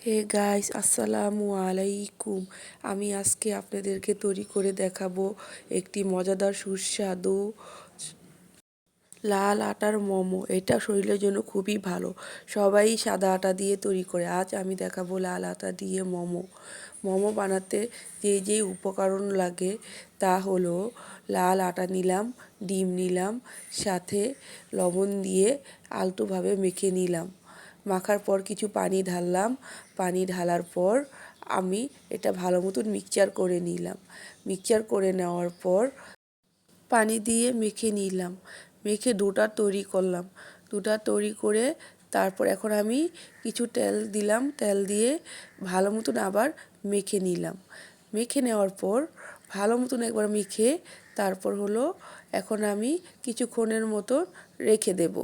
Hey guys, আসসালামু আলাইকুম। আমি আজকে আপনাদেরকে তৈরি করে দেখাবো একটি মজাদার সুস্বাদু লাল আটার মোমো। এটা শরীরের জন্য খুবই ভালো। সবাই সাদা আটা দিয়ে তৈরি করে। আজ আমি দেখাবো লাল আটা দিয়ে মোমো। মোমো বানাতে যে যে উপকরণ লাগে তা হলো লাল আটা নিলাম, ডিম নিলাম, সাথে লবণ দিয়ে আলতোভাবে মেখে নিলাম। মাখার পর কিছু পানি ঢাললাম। পানি ঢালার পর আমি এটা ভালো মতন মিক্সচার করে নিলাম। মিক্সচার করে নেওয়ার পর পানি দিয়ে মেখে নিলাম। মেখে দুটা তৈরি করলাম। দুটা তৈরি করে তারপর এখন আমি কিছু তেল দিলাম। তেল দিয়ে ভালো মতন আবার মেখে নিলাম। মেখে নেওয়ার পর ভালো মতন একবার মেখে তারপর হলো এখন আমি কিছুক্ষণের মতো রেখে দেবো।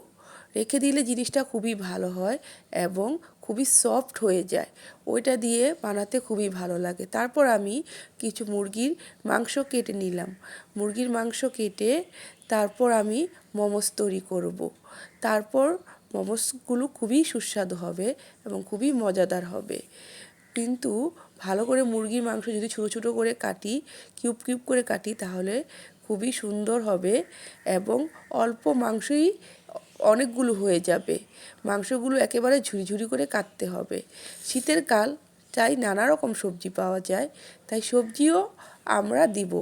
রেখে দিলে জিনিসটা খুবই ভালো হয় এবং খুবই সফট হয়ে যায়। ওইটা দিয়ে বানাতে খুবই ভালো লাগে। তারপর আমি কিছু মুরগির মাংস কেটে নিলাম। মুরগির মাংস কেটে তারপর আমি মোমোস তৈরি করব। তারপর মোমোসগুলো খুবই সুস্বাদু হবে এবং খুবই মজাদার হবে। কিন্তু ভালো করে মুরগির মাংস যদি ছোটো ছোটো করে কাটি, কিউব কিউব করে কাটি তাহলে খুবই সুন্দর হবে এবং অল্প মাংসই অনেকগুলো হয়ে যাবে। মাংসগুলো একেবারে ঝুরি করে কাটতে হবে। শীতের কাল, তাই নানা রকম সবজি পাওয়া যায়। তাই সবজিও আমরা দিব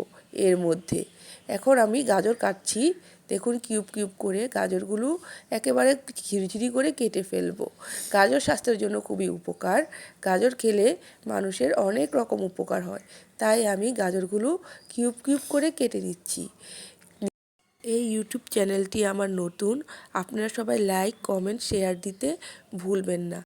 এর মধ্যে। এখন আমি গাজর কাটছি। দেখুন কিউব কিউব করে গাজরগুলো একেবারে ঝিরিঝিরি করে কেটে ফেলব। গাজর স্বাস্থ্যের জন্য খুবই উপকার। গাজর খেলে মানুষের অনেক রকম উপকার হয়। তাই আমি গাজরগুলো কিউব কিউব করে কেটে নিচ্ছি। এই ইউটিউব চ্যানেলটি আমার নতুন, আপনারা সবাই লাইক কমেন্ট শেয়ার দিতে ভুলবেন না।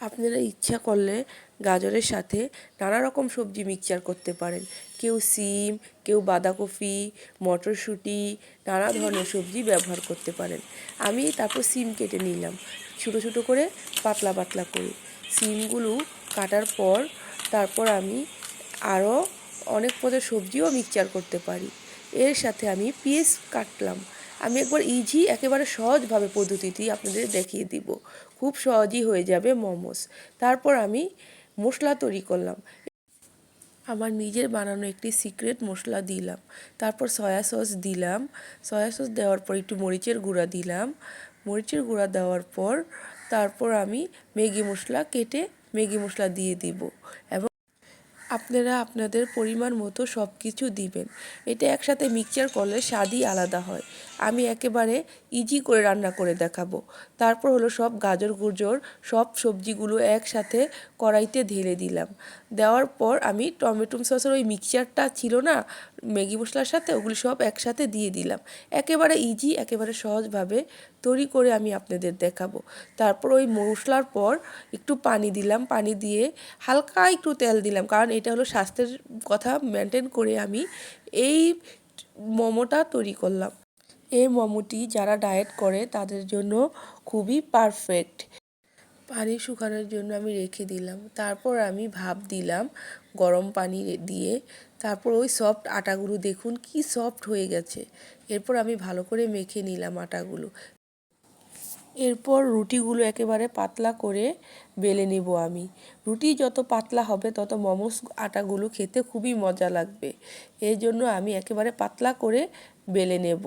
আপনারা ইচ্ছা করলে গাজরের সাথে নানা রকম সবজি মিক্সচার করতে পারেন। কেউ সিম, কেউ বাঁধাকপি, মটরশুঁটি, নানা ধরনের সবজি ব্যবহার করতে পারেন। আমি তারপর সিম কেটে নিলাম। ছোটো ছোটো করে পাতলা পাতলা করে। সিমগুলো কাটার পর তারপর আমি আরও অনেক পদের সবজিও মিক্সচার করতে পারি। এর সাথে আমি পিস কাটলাম। আমি একবার ইজি, একেবারে সহজভাবে পদ্ধতিটি আপনাদের দেখিয়ে দিব। খুব সহজই হয়ে যাবে মোমোস। তারপর আমি মশলা তৈরি করলাম। আমার নিজের বানানো একটি সিক্রেট মশলা দিলাম। তারপর সয়া সস দিলাম। সয়া সস দেওয়ার পর একটু মরিচের গুঁড়া দিলাম। মরিচের গুঁড়া দেওয়ার পর তারপর আমি ম্যাগি মশলা কেটে ম্যাগি মশলা দিয়ে দিব। এবং আপনারা আপনাদের পরিমাণ মতো সব কিছু দিবেন। এটা একসাথে মিক্সচার করলে স্বাদই আলাদা হয়। আমি একেবারে ইজি করে রান্না করে দেখাবো। তারপর হলো সব গাজর গুজর, সব সবজিগুলো একসাথে কড়াইতে ঢেলে দিলাম। দেওয়ার পর আমি টমেটো সসের ওই মিক্সচারটা ছিল না ম্যাগি মশলার সাথে ওগুলি সব একসাথে দিয়ে দিলাম। একেবারে ইজি একেবারে সহজভাবে তৈরি করে আমি আপনাদের দেখাবো। তারপর ওই মশলার পর একটু পানি দিলাম। পানি দিয়ে হালকা একটু তেল দিলাম। কারণ এটা হলো স্বাস্থ্যের কথা মেনটেন করে আমি এই মোমোটা তৈরি করলাম। এই মোমোটি যারা ডায়েট করে, তাদের জন্য খুবই পারফেক্ট পানি শুকানোর জন্য আমি রেখে দিলাম। তারপর আমি ভাপ দিলাম। গরম পানি দিয়ে তারপর ওই সফট আটাগুলো দেখুন, কি সফট হয়ে গেছে। এরপর আমি ভালো করে মেখে নিলাম আটাগুলো। এরপর রুটিগুলো একেবারে পাতলা করে বেলে নেব আমি। রুটি যত পাতলা হবে, তত মোমোস আটাগুলো খেতে খুবই মজা লাগবে। এই জন্য আমি একেবারে পাতলা করে বেলে নেব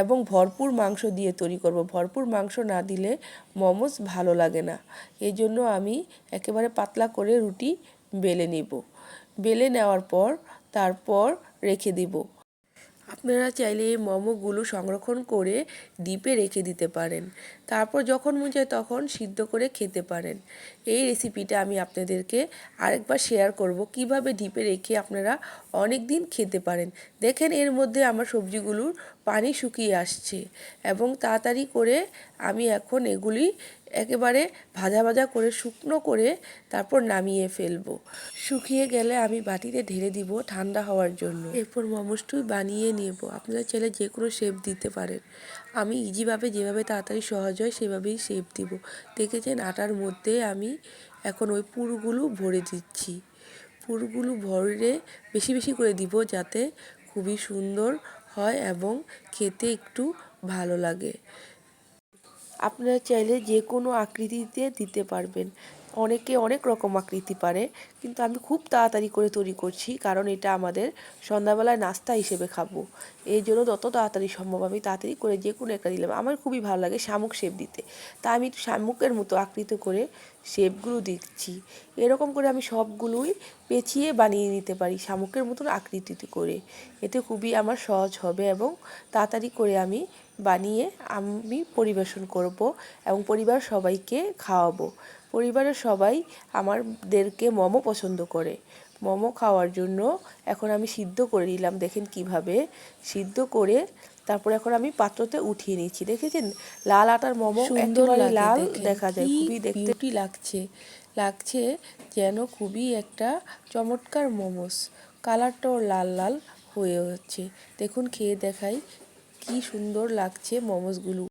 এবং ভরপুর মাংস দিয়ে তৈরি করব। ভরপুর মাংস না দিলে মোমোস ভালো লাগে না। এই জন্য আমি একেবারে পাতলা করে রুটি বেলে নেব। বেলে নেওয়ার পর তারপর রেখে দিব। আপনারা চাইলে এই মোমোগুলো সংরক্ষণ করে ডিপে রেখে দিতে পারেন। তারপর যখন মন চায় তখন সিদ্ধ করে খেতে পারেন। এই রেসিপিটা আমি আপনাদেরকে আরেকবার শেয়ার করব কীভাবে ডিপে রেখে আপনারা অনেক দিন খেতে পারেন। দেখেন এর মধ্যে আমার সবজিগুলোর পানি শুকিয়ে আসছে এবং তাড়াতাড়ি করে আমি এখন এগুলি একেবারে ভাজা ভাজা করে শুকনো করে তারপর নামিয়ে ফেলব। শুকিয়ে গেলে আমি বাটিতে ঢেলে দিব ঠান্ডা হওয়ার জন্য। এরপর মোমোসটু বানিয়ে নেব। আপনারা চাইলে যে কোনো শেপ দিতে পারেন। আমি ইজিভাবে যেভাবে তাড়াতাড়ি সহজ হয় সেভাবেই শেপ দিব। দেখেছেন আটার মধ্যে আমি এখন ওই পুরগুলো ভরে দিচ্ছি। পুরগুলো ভরে বেশি বেশি করে দিব যাতে খুবই সুন্দর হয় এবং খেতে একটু ভালো লাগে। আপনারা চাইলে যে কোনো আকৃতিতে দিতে পারবেন। অনেকে অনেক রকম আকৃতি পারে, কিন্তু আমি খুব তাড়াতাড়ি করে তৈরি করছি, কারণ এটা আমাদের সন্ধ্যাবেলায় নাস্তা হিসেবে খাব। এই জন্য যত তাড়াতাড়ি সম্ভব আমি তাড়াতাড়ি করে যে কোনো একটা দিলাম। আমার খুবই ভালো লাগে শামুক শেপ দিতে। তা আমি শামুকের মতো আকৃতি করে শেপগুলো দিচ্ছি। এরকম করে আমি সবগুলোই পেঁচিয়ে বানিয়ে নিতে পারি শামুকের মতন আকৃতিতে করে। এতে খুবই আমার সহজ হবে এবং তাড়াতাড়ি করে আমি বানিয়ে আমি পরিবেশন করব এবং পরিবার সবাইকে খাওয়াবো। পরিবারের সবাই আমাদেরকে মোমো পছন্দ করে। মোমো খাওয়ার জন্য এখন আমি সিদ্ধ করে নিলাম দেখেন কীভাবে। সিদ্ধ করে তারপর এখন আমি পাত্রতে উঠিয়ে নিচ্ছি। দেখেছেন? লাল আটার মোমো সুন্দর লাল দেখা যায়। খুবই দেখতে লাগছে। লাগছে যেন খুবই একটা চমৎকার মোমোস। কালারটাও লাল লাল হয়ে হচ্ছে দেখুন খেয়ে দেখাই। কি সুন্দর লাগছে মোমোসগুলো।